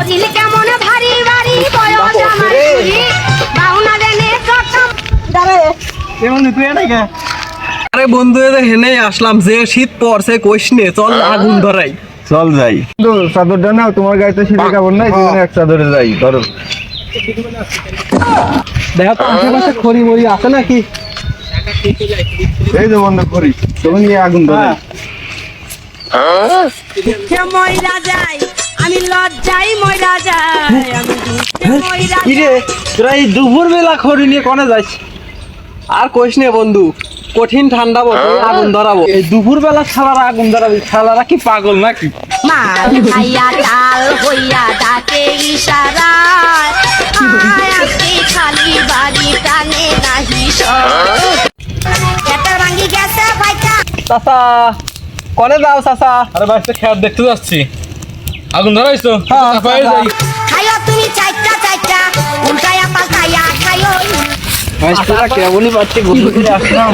শরীর কেমন ভারী ভারী বয়স আমার কুড়ি বাউনা দেনে চটম আরে বন্ধু এদের হেনে আসলাম যে শীত পড়ছে কইসনে চল আগুন ধরাই। চল যাই। চাদরটা নাও তোমার গায়ে তো শীতের কাপড় নাই তুমি এক চাদরে যাই ধরো। দেখো তো আশেপাশে খড়ি মরি আছে নাকি? এই যে বন্ধ করি তুমি নিয়ে আগুন ধরে ময়রা যাই আমি লজ্জাই ময়রা যাই আমি দুঃখে ময়রা কিরে তোরা এই দুপুর বেলা খড়ি নিয়ে কোনে যাইস? আর কইস নে বন্ধু কঠিন ঠান্ডা বছর আগুন ধরাবো। এই দুপুর বেলা শালারা আগুন ধরাবি শালারা কি পাগল নাকি? মাল খাইয়া ডাল হইয়া ডাকে ইশারায়। আয় আজকে খালি বাড়ি টানে নাহি কেটার ভাঙ্গি গেছে ভাইটা। চাচা কনে যাও চাচা? আরে বাইশটা খেয়ার দেখতে যাচ্ছি। আগুন ধরাইছো? হ্যাঁ, খাইও তুমি চাইটা চাইটা উল্টায়া পাল্টায়া খাইও। তোরা কেমনই পাচ্ছি বন্ধু? করে আসলাম